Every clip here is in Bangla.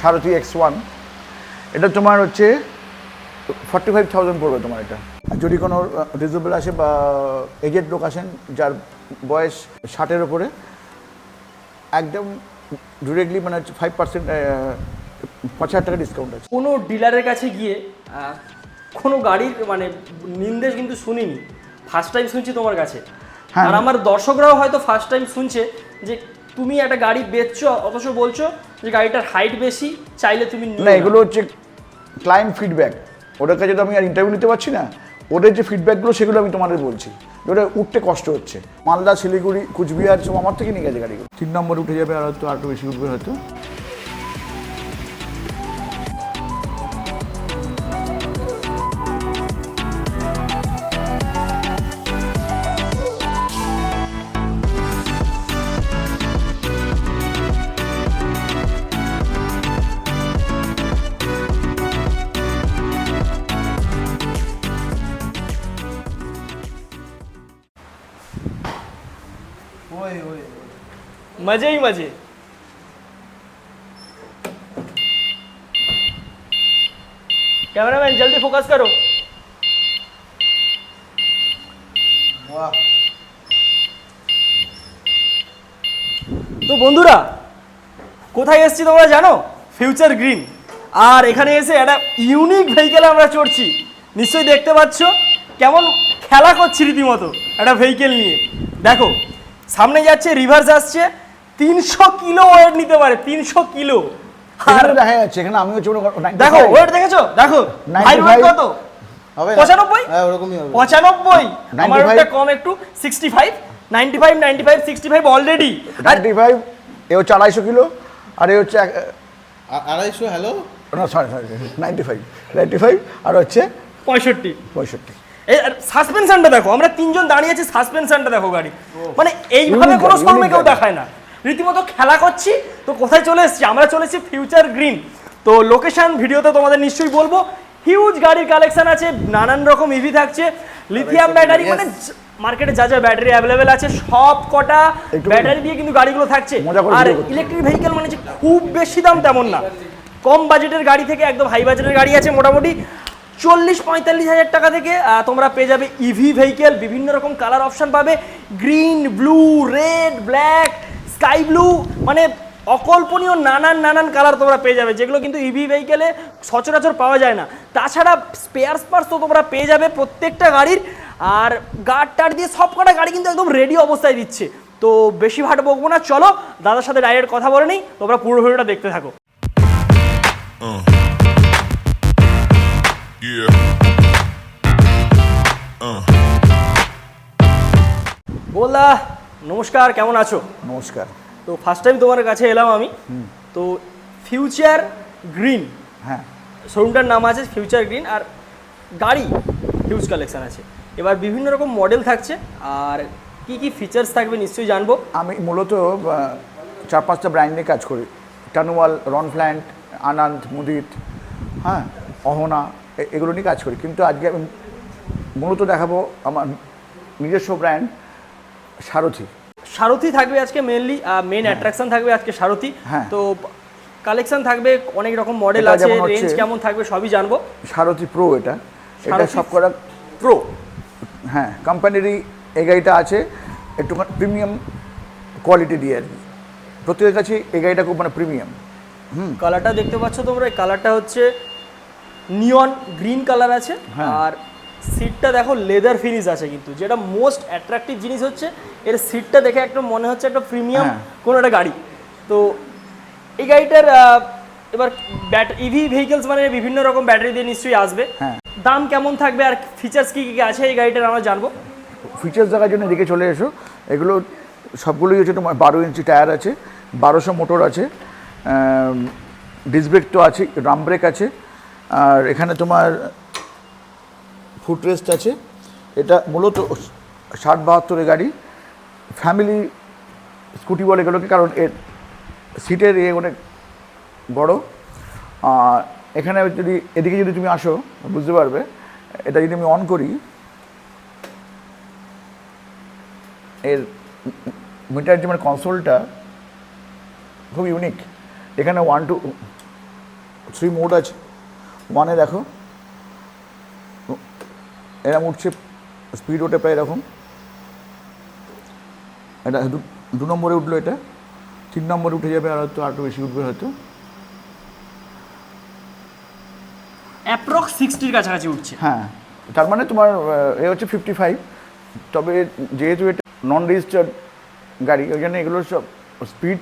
সারথি এক্স ওয়ান এটা তোমার হচ্ছে ফর্টি ফাইভ থাউজেন্ড পড়বে তোমার এটা। যদি কোনো রিজনেবল আসে বা এজেড লোক আসেন যার বয়স ষাটের ওপরে একদম ডিরেক্টলি মানে হচ্ছে ফাইভ পার্সেন্ট পাঁচ হাজার টাকা ডিসকাউন্ট আছে। কোনো ডিলারের কাছে গিয়ে কোনো গাড়ির মানে নির্দেশ কিন্তু শুনিনি। ফার্স্ট টাইম শুনছি তোমার কাছে। হ্যাঁ। আর আমার দর্শকরাও হয়তো ফার্স্ট টাইম শুনছে যে তুমি একটা গাড়ি বেচছো অথচ বলছো যে গাড়িটার হাইট বেশি চাইলে তুমি না এগুলো হচ্ছে ক্লাইম ফিডব্যাক ওদের কাছে তো আমি আর ইন্টারভিউ নিতে পারছি না। ওদের যে ফিডব্যাকগুলো সেগুলো আমি তোমাদের বলছি। ওটা উঠতে কষ্ট হচ্ছে। মালদা শিলিগুড়ি কুচবিহার সব আমার থেকে নিয়ে গেছে গাড়িগুলো। তিন নম্বর উঠে যাবে আর হয়তো আরও একটু বেশি উঠবে হয়তো। मजे ही मजे कैमरामैन जल्दी फोकस करो তো বন্ধুরা কোথায় এসেছি তোমরা জানো ফিউচার গ্রিন আর এখানে এসে একটা ইউনিক ভেহিকেল আমরা চড়ছি নিশ্চয়ই দেখতে পাচ্ছ কেমন খেলা করছি রীতিমতো একটা ভেহিকেল নিয়ে দেখো সামনে যাচ্ছে রিভার্স আসছে তিনশো কিলো ওয়েট নিতে পারে তিনশো কিলো। আর দেখা যাচ্ছে এখানে আমি হচ্ছে ওটা 95 দেখো ওয়েট দেখেছ? দেখো 95 ওয়েট কত? পঁচানব্বই? হ্যাঁ পঁচানব্বই। আমার ওটা কম একটু sixty five ninety five ninety five sixty five already ninety five এ হচ্ছে আড়াইশো কিলো আর এ হচ্ছে আড়াইশো হ্যালো? না sorry sorry ninety five ninety five আর হচ্ছে পঁয়ষট্টি। পঁয়ষট্টি। এই সাসপেনশনটা দেখো আমরা তিনজন দাঁড়িয়ে আছি সাসপেনশনটা দেখো গাড়ি। মানে এইভাবে কোনো unique কেউ দেখায় না। রীতিমতো খেলা করছি। তো কোথায় চলে এসেছি? আমরা চলে এসেছি ফিউচার গ্রিন তো লোকেশান ভিডিওতে তোমাদের নিশ্চয়ই বলব হিউজ গাড়ির কালেকশন আছে নানান রকম ইভি থাকছে। লিথিয়াম ব্যাটারি মানে মার্কেটে যা যা ব্যাটারি অ্যাভেলেবেল আছে সব কটা ব্যাটারি দিয়ে কিন্তু গাড়িগুলো থাকছে। আর ইলেকট্রিক ভেহিকেল মানে যে খুব বেশি দাম তেমন না। কম বাজেটের গাড়ি থেকে একদম হাই বাজেটের গাড়ি আছে মোটামুটি। চল্লিশ পঁয়তাল্লিশ হাজার টাকা থেকে তোমরা পেয়ে যাবে ইভি ভেহিকেল বিভিন্ন রকম কালার অপশন পাবে। Green blue red black sky blue মানে অকল্পনীয় নানান নানান কালার তোমরা পেয়ে যাবে যেগুলো কিন্তু ইভি ভেহিকেলে সচরাচর পাওয়া যায় না। তাছাড়া স্পেয়ার স্পার্স তো তোমরা পেয়ে যাবে প্রত্যেকটা গাড়ির আর গার্ড টার দিয়ে সব কটা গাড়ি কিন্তু একদম রেডি অবস্থায় দিচ্ছে। তো বেশি ভাট বকবো না চলো দাদার সাথে ডাইরেক্ট কথা বলে নেই তোমরা পুরো ভিডিওটা দেখতে থাকো। Yeah. নমস্কার কেমন আছো? নমস্কার। তো ফার্স্ট টাইম তোমার কাছে এলাম আমি। তো ফিউচার গ্রিন হ্যাঁ। শোরুমটার নাম আছে ফিউচার গ্রিন আর গাড়ি হিউজ কালেকশন আছে। এবার বিভিন্ন রকম মডেল থাকছে আর কি কি ফিচার্স থাকবে নিশ্চয়ই জানব। আমি মূলত চার পাঁচটা ব্র্যান্ড নিয়ে কাজ করি। টানুয়াল রনফ্ল্যান্ট আনন্দ মুদিত হ্যাঁ অহনা এগুলো নিয়ে কাজ করি। কিন্তু আজকে আমি মূলত দেখাবো আমার নিজস্ব ব্র্যান্ড সারথি। সারথি থাকবে আজকে মেনলি মেন অ্যাট্রাকশন থাকবে আজকে সারথি। হ্যাঁ। তো কালেকশন থাকবে অনেক রকম মডেল আছে রেঞ্জ কেমন থাকবে সবই জানব। সারথি প্রো এটা। এটা সারথি? সব করা প্রো হ্যাঁ কোম্পানিরই এই গাড়িটা আছে একটু প্রিমিয়াম কোয়ালিটি দিয়ে আর কি। প্রত্যেকের কাছে এই গাড়িটা খুব মানে প্রিমিয়াম হুম। কালারটা দেখতে পাচ্ছ তোমরা এই কালারটা হচ্ছে নিয়ন গ্রিন কালার আছে হ্যাঁ। আর সিটটা দেখো লেদার ফিনিশ আছে কিন্তু। যেটা মোস্ট অ্যাট্রাকটিভ জিনিস হচ্ছে এর সিটটা দেখে একটা মনে হচ্ছে একটা প্রিমিয়াম। কোনো একটা গাড়ি। তো এই গাড়িটার এবার ব্যাট ইভি ভেহিকেলস মানে বিভিন্ন রকম ব্যাটারি দিয়ে নিশ্চয়ই আসবে। হ্যাঁ। দাম কেমন থাকবে আর ফিচার্স কী কী আছে এই গাড়িটার আমরা জানব। ফিচার্স দেখার জন্য এদিকে চলে এসো। এগুলো সবগুলোই হচ্ছে তোমার বারো ইঞ্চি টায়ার আছে বারোশো মোটর আছে ডিসব্রেক তো আছে রাম ব্রেক আছে আর এখানে তোমার ফুট রেস্ট আছে। এটা মূলত ষাট বাহাত্তরের গাড়ি। ফ্যামিলি স্কুটি বলে এগুলোকে, কারণ এর সিটের ইয়ে অনেক বড়। এখানে যদি, এদিকে যদি তুমি আসো, বুঝতে পারবে, এটা যদি আমি অন করি, এর মিটার যে মানে কনসোলটা খুব ইউনিক এখানে ওয়ান টু থ্রি মোড আছে। ওয়ানে দেখো এরকম উঠছে স্পিড ওঠে প্রায় এরকম। এটা দু- দু নম্বরে উঠল এটা। তিন নম্বরে উঠে যাবে আর হয়তো আরও বেশি উঠবে হয়তো। অ্যাপ্রক্স সিক্সটির কাছাকাছি উঠছে। হ্যাঁ তার মানে তোমার এ হচ্ছে ফিফটি ফাইভ তবে যেহেতু এটা নন রেজিস্টার্ড গাড়ি ওই জন্য এগুলোর সব স্পিড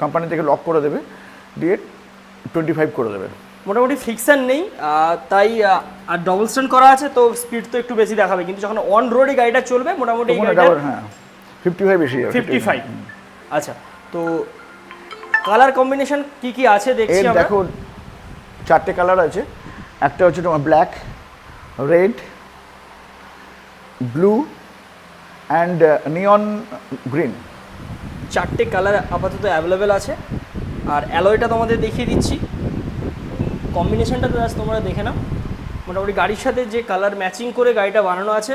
কোম্পানি থেকে লক করে দেবে। দিয়ে টোয়েন্টি ফাইভ করে দেবে। মোটামুটি ফিক্সার নেই তাই আর ডবল স্ট্যান্ড করা আছে তো স্পিড তো একটু বেশি দেখাবে। কিন্তু যখন অন রোডে গাড়িটা চলবে মোটামুটি হ্যাঁ ফিফটি ফাইভ বেশি ফিফটি ফাইভ আচ্ছা তো কালার কম্বিনেশন কি কি আছে দেখছি আমরা? দেখো চারটে কালার আছে। একটা হচ্ছে তোমার black red blue and neon green চারটে কালার আপাতত অ্যাভেলেবেল আছে। আর অ্যালয়টা তোমাদের দেখিয়ে দিচ্ছি। কম্বিনেশনটা তো জাস্ট তোমরা দেখে নাও। মোটামুটি গাড়ির সাথে যে কালার ম্যাচিং করে গাড়িটা বানানো আছে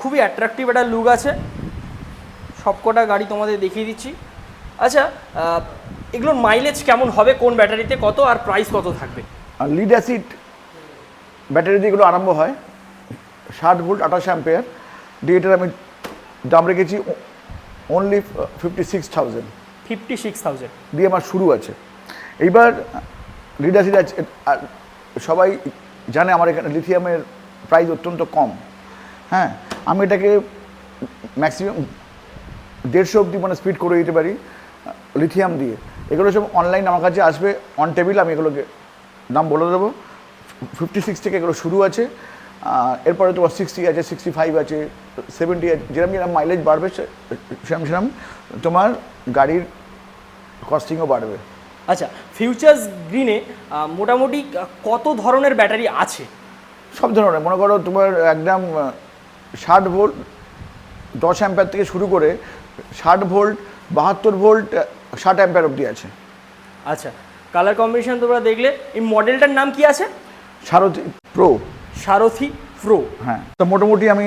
খুবই অ্যাট্রাকটিভ একটা লুক আছে। সবকটা গাড়ি তোমাদের দেখিয়ে দিচ্ছি। আচ্ছা এগুলোর মাইলেজ কেমন হবে কোন ব্যাটারিতে কত আর প্রাইস কত থাকবে? আর লিড অ্যাসিড ব্যাটারি দিয়ে এগুলো আরম্ভ হয়। ষাট ভোল্ট আঠাশ অ্যাম্পেয়ার। দিয়ে এটার আমি দাম রেখেছি only fifty six thousand fifty six thousand দিয়ে আমার শুরু আছে। এইবার লিড অ্যাসিড আছে আর সবাই জানে আমার এখানে লিথিয়ামের প্রাইস অত্যন্ত কম। হ্যাঁ আমি এটাকে ম্যাক্সিমাম দেড়শো অবধি মানে স্পিড করে দিতে পারি, লিথিয়াম দিয়ে। এগুলো সব অনলাইন আমার কাছে আসবে অন টেবিল আমি এগুলোকে দাম বলে দেবো। ফিফটি সিক্স থেকে এগুলো শুরু আছে এরপরে তোমার সিক্সটি আছে সিক্সটি ফাইভ আছে সেভেন্টি আছে যেরকম যেরকম মাইলেজ বাড়বে সেরকম সেরকম তোমার গাড়ির কস্টিংও বাড়বে। আচ্ছা ফিউচার্স গ্রিনে মোটামুটি কত ধরনের ব্যাটারি আছে? সব ধরনের। মনে করো তোমার একদম ষাট ভোল্ট দশ অ্যাম্পার থেকে শুরু করে ষাট ভোল্ট বাহাত্তর ভোল্ট ষাট অ্যাম্পার অবধি আছে। আচ্ছা কালার কম্বিনেশন তোমরা দেখলে এই মডেলটার নাম কি আছে? সারথি প্রো সারথি প্রো হ্যাঁ তো মোটামুটি আমি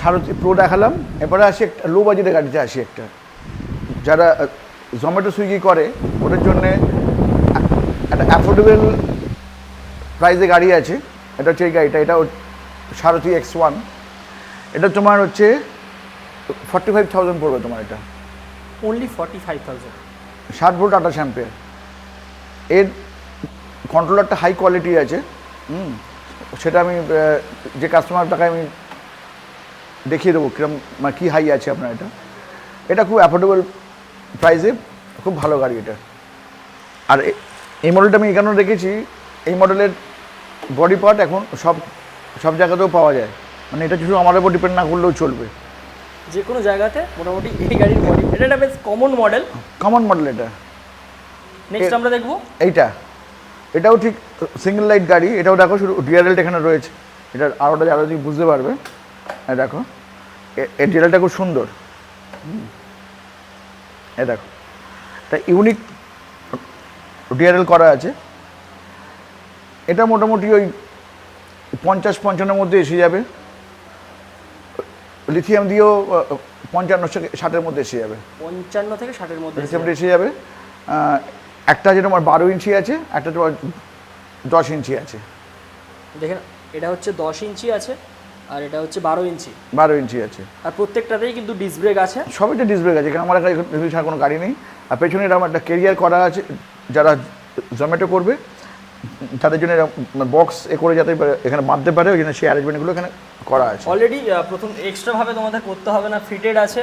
সারথি প্রো দেখালাম। এরপরে আসি একটা লো বাজেটের গাড়িতে আসি একটা। যারা জোম্যাটো সুইগি করে ওদের জন্যে একটা অ্যাফোর্ডেবল প্রাইসে গাড়ি আছে। এটা হচ্ছে এই গাড়িটা এটা সারথি এক্স ওয়ান এটা তোমার হচ্ছে ফর্টি ফাইভ থাউজেন্ড পড়বে তোমার এটা। অনলি ফর্টি ফাইভ থাউজেন্ড ষাট ভোল্ট আটা অ্যাম্পেয়ার এর। কন্ট্রোলারটা হাই কোয়ালিটি আছে। হুম সেটা আমি যে কাস্টমার টাকায় আমি দেখিয়ে দেবো কিরম মানে কী হাই আছে আপনার এটা। এটা খুব অ্যাফোর্ডেবল প্রাইসে খুব ভালো গাড়ি এটা। আর এই মডেলটা আমি এখানেও রেখেছি এই মডেলের বডি পার্ট এখন সব সব জায়গাতেও পাওয়া যায়। মানে এটা শুধু আমার উপর ডিপেন্ড না করলেও চলবে। যে কোনো জায়গাতে মোটামুটি এই গাড়ির বডি এটা একটা বেশ কমন মডেল কমন মডেল এটা। নেক্সট আমরা দেখব। এইটা। এটাও ঠিক সিঙ্গেল লাইট গাড়ি। এটাও দেখো শুধু ডিআরএলটা এখানে রয়েছে। এটা আরোটা আরও তুমি বুঝতে পারবে। এই দেখো। এ- এর ডিআরএলটা খুব সুন্দর। হুম। এ দেখো তা ইউনিক ডিআরএল করা আছে। এটা মোটামুটি ওই পঞ্চাশ পঞ্চান্নের মধ্যে এসে যাবে। লিথিয়াম দিয়েও পঞ্চান্ন থেকে ষাটের মধ্যে এসে যাবে। পঞ্চান্ন থেকে ষাটের মধ্যে লিথিয়ামটা এসে যাবে। একটা যে তোমার বারো ইঞ্চি আছে একটা তোমার দশ ইঞ্চি আছে। দেখেন এটা হচ্ছে দশ ইঞ্চি আছে। আর এটা হচ্ছে বারো ইঞ্চি। বারো ইঞ্চি আছে। আর প্রত্যেকটাতেই কিন্তু ডিস ব্রেক আছে। সবইটা ডিসব্রেক আছে কারণ আমার এখন ছাড়া কোনো গাড়ি নেই। আর পেছনে এরকম একটা কেরিয়ার করা আছে যারা জোম্যাটো করবে তাদের জন্য বক্স এ করে যাতে এখানে বাঁধতে পারে ওই জন্য সেই অ্যারেঞ্জমেন্টগুলো এখানে করা আছে। অলরেডি প্রথম এক্সট্রা ভাবে তোমাদের করতে হবে না ফিটেড আছে।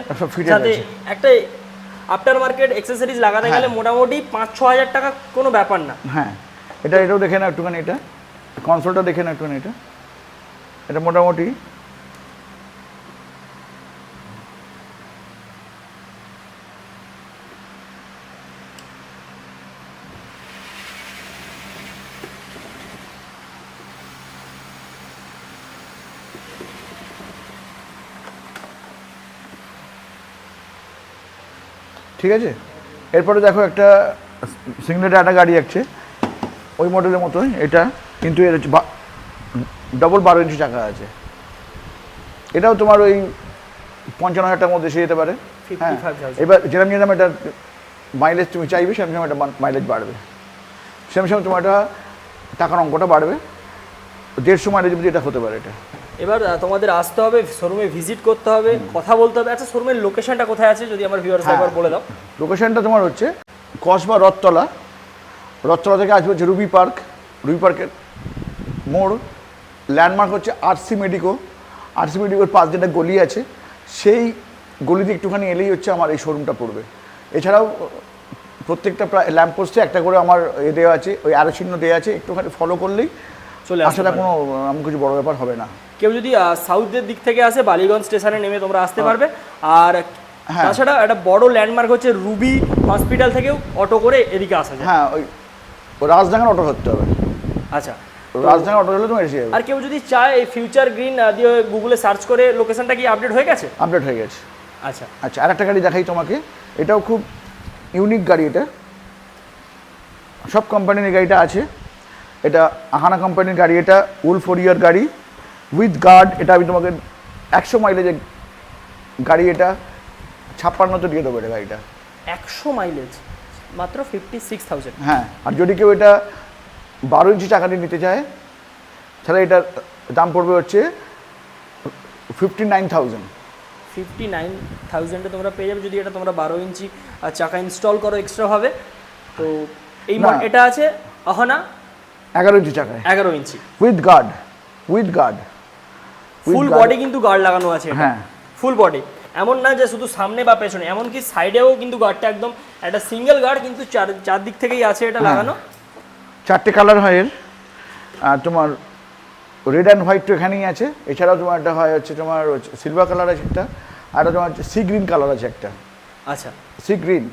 যাতে একটা আফটার মার্কেট এক্সেসরিজ লাগাতে গেলে হ্যাঁ। মোটামুটি পাঁচ ছ হাজার টাকা কোনো ব্যাপার না। হ্যাঁ এটা এটাও দেখে না একটুখানি এটা। কনসোলটা দেখে না একটুখানি এটা। এটা মোটামুটি। ঠিক আছে? এরপরে দেখো একটা সিঙ্গলেটা একটা গাড়ি আছে ওই মডেলের মতোই এটা। কিন্তু এর ডবল বারো ইঞ্চি চাকা আছে। এটাও তোমার ওই পঞ্চান্ন হাজার টাকার মধ্যে এসে যেতে পারে। হ্যাঁ। 55,000 এবার যেরকম যেরকম এটা মাইলেজ তুমি চাইবে সেরকম সেরকম একটা মাইলেজ বাড়বে। সেরকম সেরকম তোমার একটা টাকার অঙ্কটা বাড়বে। দেড়শো মাইলেজ অবধি এটা হতে পারে এটা। এবার তোমাদের আসতে হবে শোরুমে ভিজিট করতে হবে কথা বলতে হবে। আচ্ছা শোরুমের লোকেশনটা কোথায় আছে যদি আমার ভিউয়ার্স হ্যাঁ। একবার বলে দাও। লোকেশনটা তোমার হচ্ছে কসবা রথতলা। রথতলা থেকে আসবে হচ্ছে রুবি পার্ক। রুবি পার্কের মোড়। ল্যান্ডমার্ক হচ্ছে আরসি মেডিকো আরসি মেডিকোর পাঁচ যেটা গলি আছে সেই গলিতে একটুখানি এলেই হচ্ছে আমার এই শোরুমটা পড়বে। এছাড়াও প্রত্যেকটা প্রায় ল্যাম্পপোস্টে একটা করে আমার এ দেওয়া আছে ওই আরও চিহ্ন দেওয়া আছে একটুখানি ফলো করলেই চলে আসাটা কোনো আমি কিছু বড় ব্যাপার হবে না। কেউ যদি সাউথের দিক থেকে আসে বালিগঞ্জ স্টেশনে নেমে তোমরা আসতে পারবে। আর হ্যাঁ। তাছাড়া একটা বড় ল্যান্ডমার্ক হচ্ছে রুবি হসপিটাল থেকেও অটো করে এদিকে আসা যায়। হ্যাঁ ওই ওই রাজডাঙ্গার অটো ধরতে হবে। আচ্ছা রাজডাঙ্গার অটো হলে তুমি এসে যাবে। আর কেউ যদি চায় এই ফিউচার গ্রিন দিয়ে গুগলে সার্চ করে লোকেশনটা কি আপডেট হয়ে গেছে? আপডেট হয়ে গেছে। আচ্ছা। আচ্ছা আর একটা গাড়ি দেখাই তোমাকে। এটাও খুব ইউনিক গাড়ি এটা। সব কোম্পানির গাড়িটা আছে। এটা আহানা কোম্পানির গাড়ি এটা উল ফোরিয়ার গাড়ি। উইথ গার্ড এটা আমি তোমাকে একশো মাইলেজের গাড়ি এটা। ছাপ্পান্নতে দিয়ে দেবো এটা গাড়িটা। একশো মাইলেজ মাত্র ফিফটি সিক্স থাউজেন্ড হ্যাঁ আর যদি কেউ এটা বারো ইঞ্চি চাকা দিয়ে নিতে চায় তাহলে এটার দাম পড়বে হচ্ছে fifty nine thousand fifty nine থাউজেন্ডে তোমরা পেয়ে যাবে যদি এটা তোমরা বারো ইঞ্চি চাকা ইনস্টল করো এক্সট্রাভাবে তো এই এটা আছে আহনা এগারো ইঞ্চি চাকায়। এগারো ইঞ্চি। With guard with guard full body কিন্তু গার্ড লাগানো আছে হ্যাঁ। ফুল বডি এমন না যে শুধু সামনে বা পেছনে এমনকি সাইডেও কিন্তু গার্ডটা একদম একটা সিঙ্গেল গার্ড কিন্তু চার চারদিক থেকেই আছে এটা হ্যাঁ। লাগানো। চারটে কালার হয় এর। আর তোমার রেড অ্যান্ড হোয়াইট তো এখানেই আছে। এছাড়াও তোমার একটা হয় হচ্ছে তোমার সিলভার কালার আছে একটা আর একটা তোমার হচ্ছে সি গ্রিন কালার আছে একটা। আচ্ছা। সি গ্রিন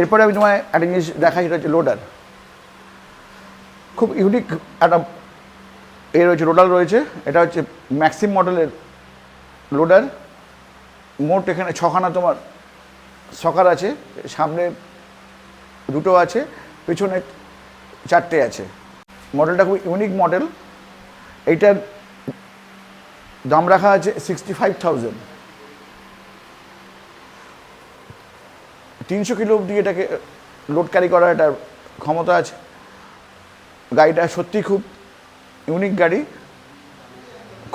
এরপরে আমি তোমায় একটা জিনিস দেখাই সেটা হচ্ছে লোডার খুব ইউনিক একটা এ রয়েছে লোডার রয়েছে। এটা হচ্ছে ম্যাক্সিম মডেলের লোডার মোট এখানে ছখানা তোমার সকার আছে সামনে দুটো আছে পেছনে চারটে আছে। মডেলটা খুব ইউনিক মডেল এইটার দাম রাখা আছে সিক্সটি ফাইভ থাউজেন্ড তিনশো কিলো অবধি এটাকে লোড ক্যারি করার একটা ক্ষমতা আছে। গাড়িটা সত্যি খুব ইউনিক গাড়ি।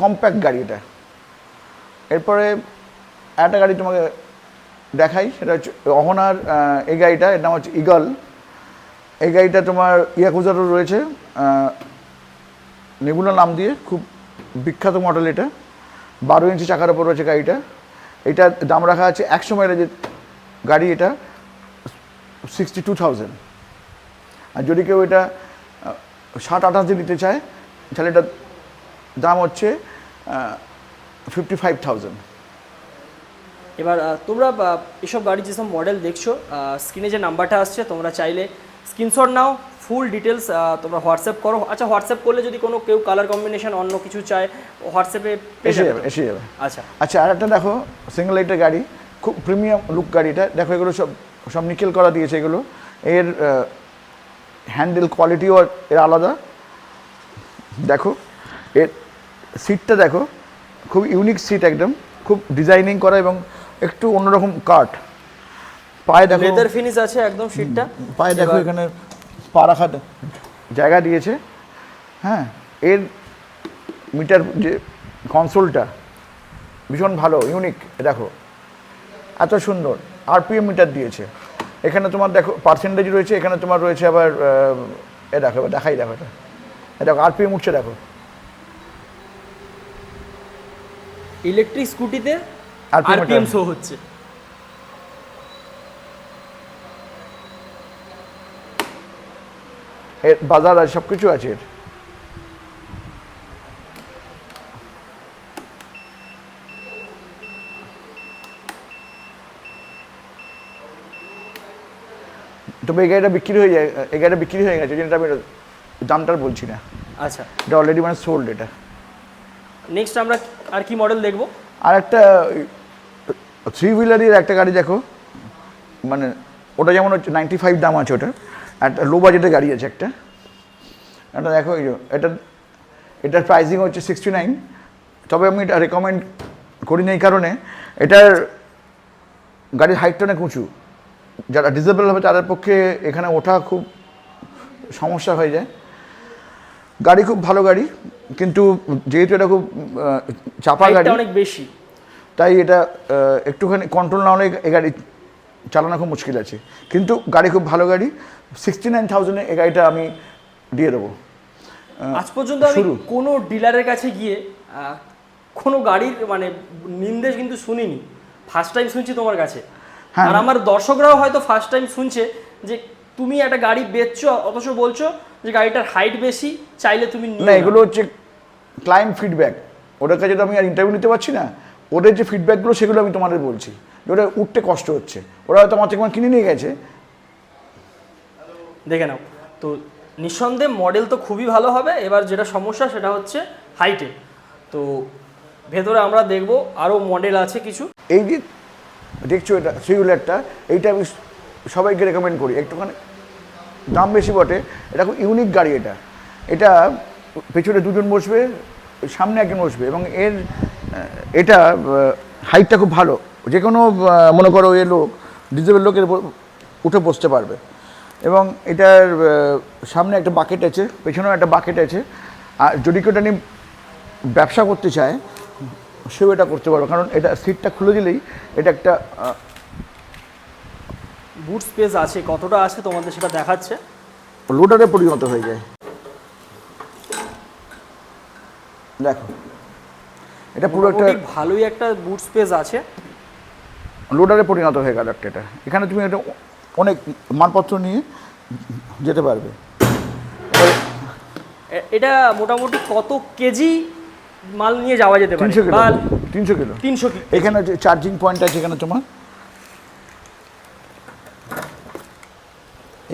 কম্প্যাক্ট গাড়ি এটা। এরপরে একটা গাড়ি তোমাকে দেখাই, সেটা হচ্ছে অহনার এই গাড়িটা এর নাম হচ্ছে ইগল এই গাড়িটা তোমার ইয়াকুজারও রয়েছে নেগুলা নাম দিয়ে, খুব বিখ্যাত মডেল এটা। বারো ইঞ্চি চাকার ওপর রয়েছে গাড়িটা। এটার দাম রাখা আছে একশো মাইলেজের গাড়ি এটা সিক্সটি টু থাউজেন্ড আর যদি কেউ এটা ষাট, আঠাশ দিয়ে নিতে চায়, তাহলে এটার দাম হচ্ছে ফিফটি ফাইভ থাউজেন্ড এবার তোমরা এসব গাড়ি যেসব মডেল দেখছ স্ক্রিনে যে নাম্বারটা আসছে, তোমরা চাইলে স্ক্রিনশট নাও ফুল ডিটেলস তোমরা হোয়াটসঅ্যাপ করো। আচ্ছা হোয়াটসঅ্যাপ করলে যদি কোনো কেউ কালার কম্বিনেশন অন্য কিছু চায় হোয়াটসঅ্যাপে এসে যাবে এসে যাবে। আচ্ছা। আচ্ছা আর একটা দেখো সিঙ্গেল লাইটের গাড়ি খুব প্রিমিয়াম লুক গাড়িটা দেখো এগুলো সব সব নিকেল করা দিয়েছে এগুলো। এর হ্যান্ডেল কোয়ালিটিও এর আলাদা। দেখো এর সিটটা দেখো খুব ইউনিক সিট একদম। খুব ডিজাইনিং করা এবং একটু অন্যরকম কাট পায়ে দেখো। লেদার ফিনিশ আছে একদম সিটটা পায়ে দেখো এখানে পা রাখার জায়গা দিয়েছে। হ্যাঁ। এর মিটার যে কনসোলটা ভীষণ ভালো ইউনিক দেখো। এত সুন্দর। আরপিএম মিটার দিয়েছে। এখানে তোমার দেখো পার্সেন্টেজ রয়েছে এখানে তোমার রয়েছে আবার এ দেখো দেখাই দেখো এটা। দেখো আরপিএম উঠছে দেখো। ইলেকট্রিক স্কুটিতে আরপিএম। শো হচ্ছে। এর বাজার আছে সব কিছু আছে এর। তবে এই গাড়িটা বিক্রি হয়ে যায় এই গাড়িটা বিক্রি হয়ে গেছে যেটা আমি দামটার বলছি না। আচ্ছা। এটা অলরেডি মানে সোল্ড এটা। নেক্সট আমরা আর কি মডেল দেখব? আর একটা থ্রি হুইলারের একটা গাড়ি দেখো। মানে ওটা যেমন হচ্ছে নাইনটি ফাইভ দাম আছে ওটা একটা লো বাজেটের গাড়ি আছে একটা। এটা দেখো এই এটা এটার প্রাইসিং হচ্ছে সিক্সটি নাইন তবে আমি এটা রেকমেন্ড করি না এই কারণে। এটার গাড়ির হাইটটা অনেক উঁচু। যারা ডিসেবল হবে তাদের পক্ষে এখানে ওঠা খুব সমস্যা হয়ে যায়। গাড়ি খুব ভালো গাড়ি কিন্তু যেহেতু এটা খুব চাপা গাড়ি অনেক বেশি। তাই এটা একটুখানি কন্ট্রোল না হলে এই গাড়ি চালানো খুব মুশকিল আছে। কিন্তু গাড়ি খুব ভালো গাড়ি সিক্সটি নাইন থাউজেন্ডে এই গাড়িটা আমি দিয়ে দেবো। আজ পর্যন্ত আমি। কোনো ডিলারের কাছে গিয়ে কোনো গাড়ির মানে নির্দেশ কিন্তু শুনিনি। ফার্স্ট টাইম শুনছি তোমার কাছে। হ্যাঁ। আর আমার দর্শকরাও হয়তো ফার্স্ট টাইম শুনছে যে তুমি একটা গাড়ি বেচছো অথচ বলছো যে গাড়িটার হাইট বেশি চাইলে তুমি না না। এগুলো হচ্ছে ক্লায়েন্ট ফিডব্যাক ওদের কাছে তো আমি আর ইন্টারভিউ নিতে পারছি না। ওদের যে ফিডব্যাকগুলো সেগুলো আমি তোমাদের বলছি। যে ওটা উঠতে কষ্ট হচ্ছে। ওরা হয়তো আমার থেকে কিনে নিয়ে গেছে। দেখে নাও। তো নিঃসন্দেহে মডেল তো খুবই ভালো হবে। এবার যেটা সমস্যা সেটা হচ্ছে হাইটে তো ভেতরে আমরা দেখব আরও মডেল আছে কিছু। এই যে দেখছ এটা সিগুলারটা এইটা আমি সবাইকে রেকমেন্ড করি। একটুখানি দাম বেশি বটে। এটা খুব ইউনিক গাড়ি এটা। এটা পেছনে দুজন বসবে, সামনে একজন বসবে এবং এর, এটা হাইটটা খুব ভালো। যে কোনো মনে করো এ লোক ডিজেবল লোকের উঠে বসতে পারবে। এবং এটার সামনে একটা বাকেট আছে পেছনেও একটা বাকেট আছে। আর যদি কেউ এটা নিয়ে ব্যবসা করতে চায় সেও এটা করতে পারবে। কারণ এটা সিটটা খুলে দিলেই এটা একটা বুট স্পেস আছে। কতটা আছে তোমাদের সেটা দেখাচ্ছে? লোডারে পরিণত হয়ে যায়। দেখো এটা পুরো একটা ভালোই একটা বুট স্পেস আছে। লোডারে পরিণত হয়ে গেল একটা এটা। এখানে তুমি এটা অনেক মানপত্র নিয়ে যেতে পারবে। এটা মোটামুটি কত কেজি মাল নিয়ে যাওয়া যেতে পারে? তিনশো কিলো। তিনশো কিলো। তিনশো এখানে যে চার্জিং পয়েন্ট আছে এখানে তোমার।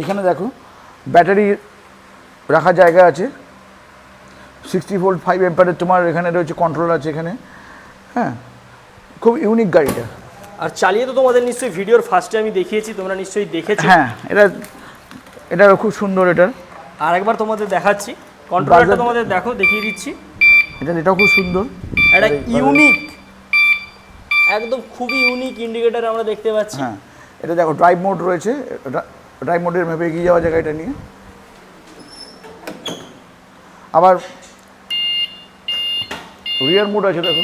এখানে দেখো ব্যাটারি রাখার জায়গা আছে। সিক্সটি ভোল্ট ফাইভ এম্পারের তোমার এখানে রয়েছে কন্ট্রোল আছে এখানে। হ্যাঁ খুব ইউনিক গাড়িটা। আর চালিয়ে তো তোমাদের নিশ্চয়ই ভিডিওর ফার্স্টে আমি দেখিয়েছি তোমরা নিশ্চয়ই দেখেছ। হ্যাঁ এটা এটা খুব সুন্দর এটার আর একবার তোমাদের দেখাচ্ছি। কন্ট্রোলারটা তোমাদের দেখো দেখিয়ে দিচ্ছি। এটা এটাও খুব সুন্দর। এটা ইউনিক একদম খুবই ইউনিক ইন্ডিকেটর আমরা দেখতে পাচ্ছি। হ্যাঁ এটা দেখো ড্রাইভ মোড রয়েছে। ড্রাইভ মোডের ভেবে এগিয়ে যাওয়া জায়গা এটা নিয়ে। আবার রিয়ার মোড আছে দেখো।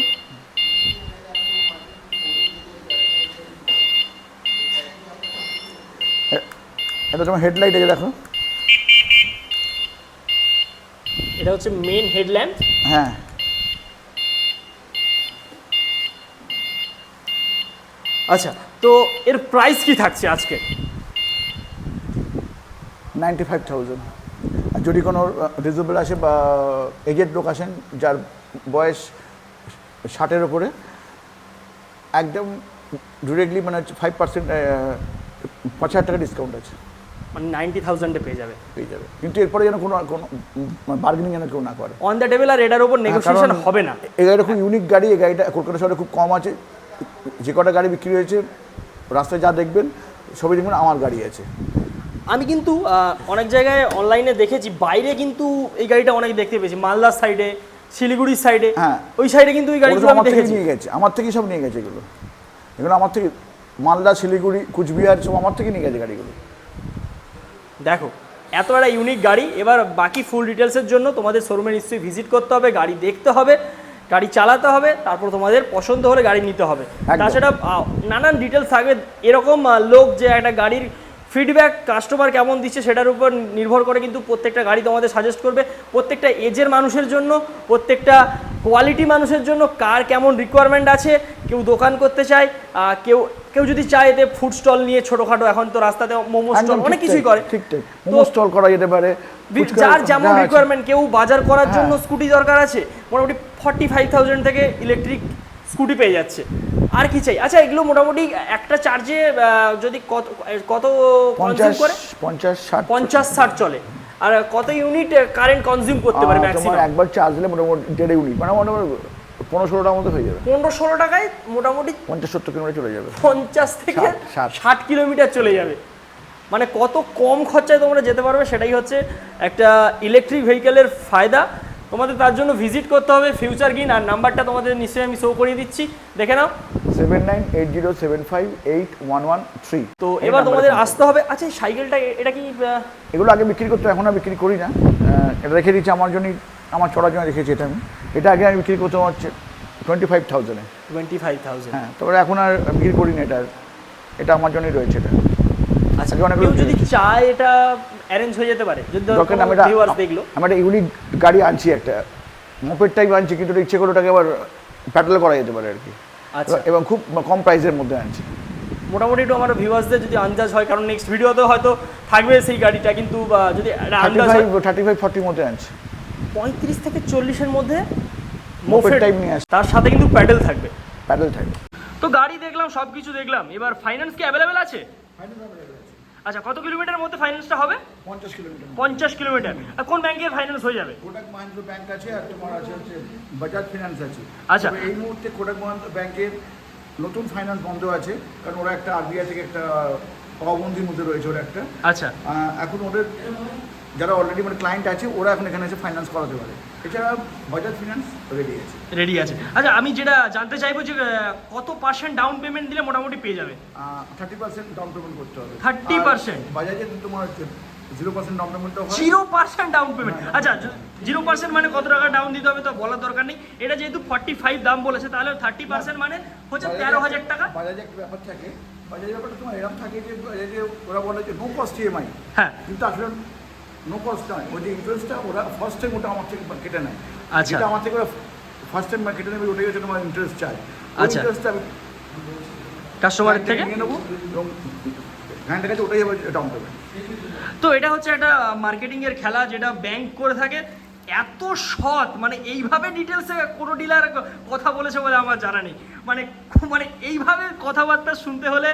এটা তোমার হেডলাইট আছে দেখো। এটা হচ্ছে মেন হেডল্যাম্প হ্যাঁ। আচ্ছা তো এর প্রাইস কি থাকছে আজকে? নাইনটি ফাইভ থাউজেন্ড আর যদি কোনো ডিজেবল আসে বা এজেড লোক আসেন যার বয়স ষাটের ওপরে একদম ডিরেক্টলি মানে ফাইভ পার্সেন্ট পাঁচ হাজার টাকা ডিসকাউন্ট আছে। মানে নাইনটি থাউজেন্ডে পেয়ে যাবে। পেয়ে যাবে। কিন্তু এরপরে যেন কোনো কোনো বার্গেনিং যেন কেউ না করে। অন দ্য টেবিল আর এটার উপর নেগোসিয়েশন হবে না। খুব ইউনিক গাড়ি এই গাড়িটা কলকাতা শহরে খুব কম আছে। যে কটা গাড়ি বিক্রি হয়েছে রাস্তায় যা দেখবেন সবই দেখবেন আমার গাড়ি আছে। আমি কিন্তু অনেক জায়গায় অনলাইনে দেখেছি বাইরে কিন্তু এই গাড়িটা অনেক দেখতে পেয়েছি। মালদার সাইডে শিলিগুড়ির সাইডে হ্যাঁ। ওই সাইডে কিন্তু এই গাড়িগুলো আমি আমার থেকে দেখেছি। নিয়ে গেছে। আমার থেকেই সব নিয়ে গেছে এগুলো। এগুলো আমার থেকে মালদা শিলিগুড়ি কুচবিহার সব আমার থেকে নিয়ে গেছে গাড়িগুলো। দেখো এত একটা ইউনিক গাড়ি। এবার বাকি ফুল ডিটেলসের জন্য তোমাদের শোরুমে নিশ্চয়ই ভিজিট করতে হবে গাড়ি দেখতে হবে গাড়ি চালাতে হবে তারপর তোমাদের পছন্দ হলে গাড়ি নিতে হবে। তাছাড়া নানান ডিটেলস থাকবে। এরকম লোক যে একটা গাড়ির ফিডব্যাক কাস্টমার কেমন দিচ্ছে সেটার উপর নির্ভর করে কিন্তু প্রত্যেকটা গাড়ি তোমাদের সাজেস্ট করবে। প্রত্যেকটা এজের মানুষের জন্য প্রত্যেকটা কোয়ালিটি মানুষের জন্য কার কেমন রিকোয়ারমেন্ট আছে কেউ দোকান করতে চায় কেউ কেউ যদি চায় এতে ফুড স্টল নিয়ে ছোটোখাটো এখন তো রাস্তাতে মোমো স্টল অনেক কিছুই করে। ঠিক ঠিক মোমো স্টল করা যেতে পারে যার যেমন রিকোয়ারমেন্ট কেউ বাজার করার হ্যাঁ। জন্য স্কুটি দরকার আছে মোটামুটি ফর্টি ফাইভ থাউজেন্ড থেকে ইলেকট্রিক স্কুটি পেয়ে যাচ্ছে। আর কি চাই? আচ্ছা এগুলো মোটামুটি একটা চার্জে যদি কত কত কনজিউম করে? পঞ্চাশ ষাট। পঞ্চাশ ষাট চলে। আর কত ইউনিট কারেন্ট কনজিউম করতে পারে ম্যাক্সিমাম একবার চার্জ দিলে মোটামুটি দেড় ইউনিট মানে মোটামুটি পনেরো ষোলোটার মধ্যে হয়ে যাবে। পনেরো ষোলো টাকায় মোটামুটি পঞ্চাশ সত্তর কিলোমিটার চলে যাবে। পঞ্চাশ থেকে। ষাট কিলোমিটার চলে যাবে। মানে কত কম খরচায় তোমরা যেতে পারবে সেটাই হচ্ছে একটা ইলেকট্রিক ভেহিকেলের ফায়দা। তোমাদের তার জন্য ভিজিট করতে হবে ফিউচার গিন আর নাম্বারটা তোমাদের নিশ্চয়ই আমি শো করিয়ে দিচ্ছি। দেখে নাও। Seven nine eight zero seven five eight one one three তো এবার তোমাদের আসতে হবে। আচ্ছা এই সাইকেলটা এটা কি এগুলো আগে বিক্রি করতো এখন আর বিক্রি করি না। এটা রেখে দিচ্ছি আমার জন্যই আমার চড়ার জন্য রেখেছি এটা আমি। এটা আগে আমি বিক্রি করতাম হচ্ছে টোয়েন্টি ফাইভ থাউজেন্ডে টোয়েন্টি ফাইভ থাউজেন্ড হ্যাঁ তারপরে এখন আর বিক্রি করি না এটা এটা আমার জন্যই রয়েছে এটা। আচ্ছা কেউ যদি চায় এটা অ্যারেঞ্জ হয়ে যেতে পারে। যদি আমি দেখল। আমি একটা ইউনিক গাড়ি আনছি একটা। মোপের টাইপ আনছি কিন্তু ইচ্ছে করে ওটাকে আবার প্যাটেল করা যেতে পারে আর কি। আচ্ছা। এবং খুব কম প্রাইসের মধ্যে আনছি। মোটামুটি একটু আমার ভিউয়ার্সদের যদি আন্দাজ হয় কারণ নেক্সট ভিডিওতে হয়তো থাকবে সেই গাড়িটা কিন্তু যদি থার্টি আন্দাজ ফাইভ হয় থার্টি ফাইভ ফর্টির মধ্যে আনছি। পঁয়ত্রিশ থেকে চল্লিশের মধ্যে মোপের টাইপ নিয়ে আসছি। তার সাথে কিন্তু প্যাডেল থাকবে। প্যাটেল থাকবে। তো গাড়ি দেখলাম সব কিছু দেখলাম। এবার ফাইন্যান্স কি অ্যাভেলেবেল আছে? আচ্ছা কত কিলোমিটার মধ্যে ফাইন্যান্সটা হবে? পঞ্চাশ কিলোমিটার পঞ্চাশ কিলোমিটার। আর কোন ব্যাংকের ফাইন্যান্স হয়ে যাবে? কোটাক মাহিন্দ্র ব্যাংক আছে আর তোমার আছে হচ্ছে বাজাজ ফিনান্স আছে। আচ্ছা। এই মুহূর্তে কোটাক মাহিন্দ্র ব্যাংকের নতুন ফাইন্যান্স বন্ধ আছে কারণ ওরা একটা আরবিআই থেকে একটা পাবন্দির মধ্যে রয়েছে ওরা একটা। আচ্ছা। এখন ওদের যারা অলরেডি মানে ক্লায়েন্ট আছে ওরা এখন এখানে এসে ফাইন্যান্স করাতে পারে। এছাড়া বাজাজ ফিনান্স রেডি আছে। রেডি আছে। আচ্ছা আমি যেটা জানতে চাইব যে কত পার্সেন্ট ডাউন পেমেন্ট দিলে মোটামুটি পেয়ে যাবে? থার্টি পার্সেন্ট ডাউন পেমেন্ট করতে হবে। 30% বাজাজে তোমার zero percent down payment zero percent down payment আচ্ছা জিরো পার্সেন্ট মানে কত টাকা ডাউন দিতে হবে তো বলার দরকার নেই। এটা যেহেতু ফর্টি ফাইভ দাম বলেছে তাহলে থার্টি পার্সেন্ট মানে হচ্ছে তেরো হাজার টাকা। বাজাজে একটা ব্যাপার থাকে। বাজাজের ব্যাপারটা তোমার এরকম থাকে যে ওরা বলে যে নো কস্ট ইএমআই হ্যাঁ। কিন্তু আসলে নো কস্ট নয়। ওই যে ইন্টারেস্টটা ওরা ফার্স্ট টাইম ওটা আমার থেকে কেটে নেয়। আচ্ছা। যেটা আমার থেকে ওরা ফার্স্ট টাইম কেটে নেবে ওটাই হচ্ছে তোমার ইন্টারেস্ট চাই। আচ্ছা। ইন্টারেস্টটা আমি কাস্টমারের থেকে নিয়ে নেব এবং হ্যান্ডের কাছে ওটাই হবে ডাউন পেমেন্ট তো এটা হচ্ছে একটা মার্কেটিং এর খেলা যেটা ব্যাংক করে থাকে। এত সৎ মানে এইভাবে ডিটেলসে কোনো ডিলার কথা বলেছে বলে আমার জানা নেই। মানে মানে এইভাবে কথাবার্তা শুনতে হলে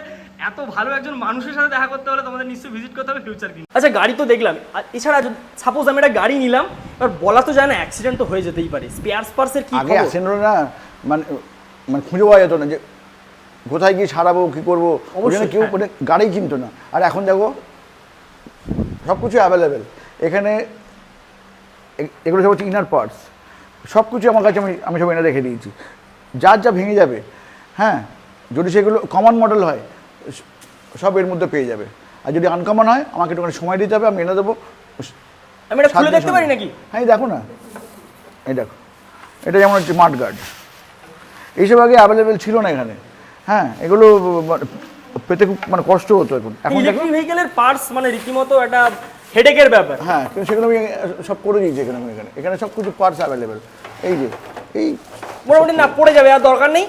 এত ভালো একজন মানুষের সাথে দেখা করতে হলে তোমাদের নিশ্চয়ই ভিজিট করতে হবে ফিউচার কিন আচ্ছা গাড়ি তো দেখলাম। আর এছাড়া সাপোজ আমি একটা গাড়ি নিলাম এবার বলা তো যায় না অ্যাক্সিডেন্ট তো হয়ে যেতেই পারে। স্পেয়ার স্পার্সের কি আগে? অ্যাক্সিডেন্ট না মানে মানে খুঁজে পাওয়া যেত না যে কোথায় গিয়ে সারাবো কী করব? ওই জন্য অবশ্যই, কেউ হ্যাঁ। মানে গাড়ি কিনতো না। আর এখন দেখো সব কিছু অ্যাভেলেবেল এখানে এগুলো সব হচ্ছে ইনার পার্টস সব কিছু আমার কাছে আমি আমি সব এনে রেখে দিয়েছি। যার যা ভেঙে যাবে হ্যাঁ যদি সেগুলো কমন মডেল হয় সব এর মধ্যে পেয়ে যাবে। আর যদি আনকমন হয় আমাকে একটুখানি সময় দিতে হবে আমি এনে দেবো। আমি এটা খুলে দেখতে পারি নাকি? হ্যাঁ দেখো না। এই দেখো। এটা যেমন হচ্ছে মাঠ গার্ড এইসব আগে অ্যাভেলেবেল ছিল না এখানে। হ্যাঁ এগুলো পেতে খুব মানে কষ্ট হতো এখন। এখন দেখো। ইলেকট্রিক ভেহিকেলের পার্টস মানে রীতিমতো একটা হেডেকের ব্যাপার। হ্যাঁ সেগুলো আমি সব করে দিয়েছি এখানে আমি এখানে এখানে সব কিছু পার্টস অ্যাভেলেবেল এই যে এই মোটামুটি না পড়ে যাবে আর দরকার নেই।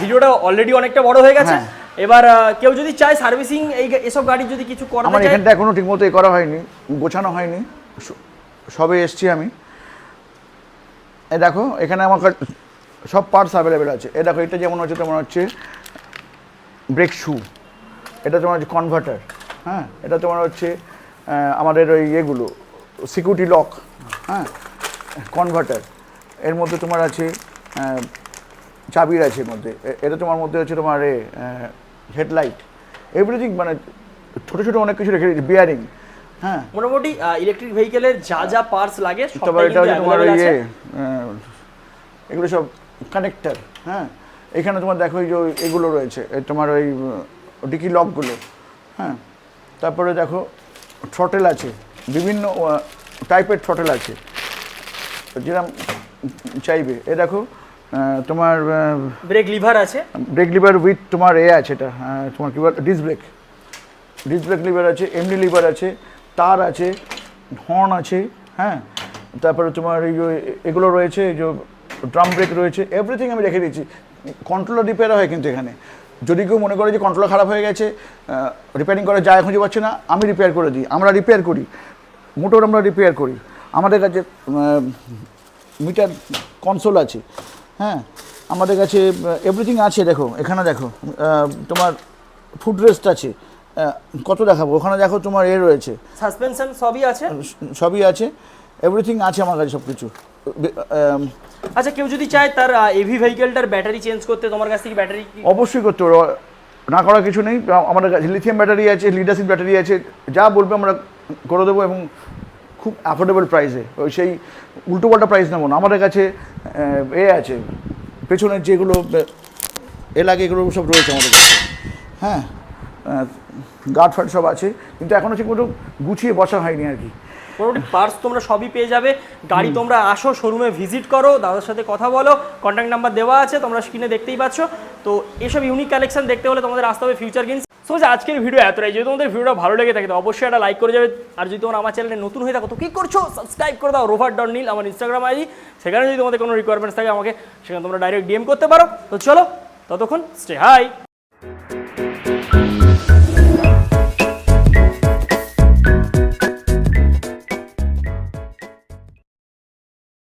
ভিডিওটা অলরেডি অনেকটা বড় হয়ে গেছে। হ্যাঁ। এবার কেউ যদি চায় সার্ভিসিং এই এসব গাড়ি যদি কিছু করাতে আমার এখানটা এখনও ঠিকমতো এ করা হয়নি গোছানো হয়নি। সবে এসছি আমি। এই দেখো এখানে আমার সব পার্টস অ্যাভেলেবেল আছে। এ দেখো এটা যেমন হচ্ছে তেমন হচ্ছে ব্রেক শু এটা তোমার হচ্ছে কনভার্টার হ্যাঁ এটা তোমার হচ্ছে আমাদের ওই ইয়েগুলো সিকিউরিটি লক হ্যাঁ কনভার্টার এর মধ্যে তোমার আছে চাবির আছে এর মধ্যে এটা তোমার মধ্যে হচ্ছে তোমার এ হেডলাইট এভরিথিং মানে ছোটো ছোটো অনেক কিছু রেখে বিয়ারিং হ্যাঁ। মোটামুটি ইলেকট্রিক ভেহিকেলের যা যা পার্টস লাগে তারপর এটা হচ্ছে তোমার ওই ইয়ে এগুলো সব কানেক্টার হ্যাঁ। এখানে তোমার দেখো এই যে ওই- এগুলো রয়েছে তোমার ওই ডিকি লকগুলো হ্যাঁ। তারপরে দেখো থ্রটেল আছে বিভিন্ন টাইপের থ্রটেল আছে। যেরকম চাইবে। এ দেখো তোমার ব্রেক লিভার আছে। ব্রেক লিভার উইথ তোমার এ আছে এটা তোমার কী বল disc brake disc brake lever আছে এমনি লিভার আছে তার আছে হর্ন আছে হ্যাঁ? তারপরে তোমার এই যে এগুলো রয়েছে এই যে ড্রাম ব্রেক রয়েছে এভরিথিং আমি রেখে দিয়েছি। কন্ট্রোলার রিপেয়ার হয় কিন্তু এখানে। যদি কেউ মনে করে যে কন্ট্রোল খারাপ হয়ে গেছে রিপেয়ারিং করা যায় খুঁজে পাচ্ছে না আমি রিপেয়ার করে দিই আমরা রিপেয়ার করি মোটর আমরা রিপেয়ার করি। আমাদের কাছে মিটার কনসোল আছে হ্যাঁ? আমাদের কাছে এভরিথিং আছে দেখো এখানে দেখো তোমার ফুড রেস্ট আছে কত দেখাবো? ওখানে দেখো তোমার এ রয়েছে। সাসপেনশন সবই আছে? সবই আছে এভরিথিং আছে আমার কাছে সব কিছু আচ্ছা কেউ যদি চায় তার এভি ভেহিকেলটার ব্যাটারি চেঞ্জ করতে তোমার কাছ থেকে ব্যাটারি অবশ্যই করতে পারো। না করার কিছু নেই। আমাদের কাছে লিথিয়াম ব্যাটারি আছে লিডাসিন ব্যাটারি আছে যা বলবে আমরা করে দেবো এবং খুব অ্যাফোর্ডেবল প্রাইসে ওই সেই উল্টো পাল্টা প্রাইস নেব না। আমাদের কাছে এ আছে। পেছনের যেগুলো এ লাগে এগুলো সব রয়েছে আমাদের কাছে। হ্যাঁ গার্ড ফার্ড সব আছে। কিন্তু এখনও ঠিক মতো গুছিয়ে বসা হয়নি আর কি। মোটামুটি পার্টস তোমরা সবই পেয়ে যাবে। গাড়ি তোমরা আসো শোরুমে ভিজিট করো দাদার সাথে কথা বলো কন্ট্যাক্ট নাম্বার দেওয়া আছে তোমরা স্ক্রিনে দেখতেই পাচ্ছ। তো এসব ইউনিক কালেকশন দেখতে হলে তোমাদের আসতে হবে ফিউচার গেমস সো আজকের ভিডিও এতটাই। যদি তোমাদের ভিডিওটা ভালো লেগে থাকে তো অবশ্যই একটা লাইক করে যাবে। আর যদি তোমার আমার চ্যানেলে নতুন হয়ে থাকো তো কি করছ? সাবস্ক্রাইব করে দাও রোভার ডট নীল আমার ইনস্টাগ্রাম আইডি সেখানে যদি তোমাদের কোনো রিকোয়ারমেন্টস থাকে আমাকে সেখানে তোমরা ডাইরেক্ট ডিএম করতে পারো। তো চলো ততক্ষণ স্টে হাই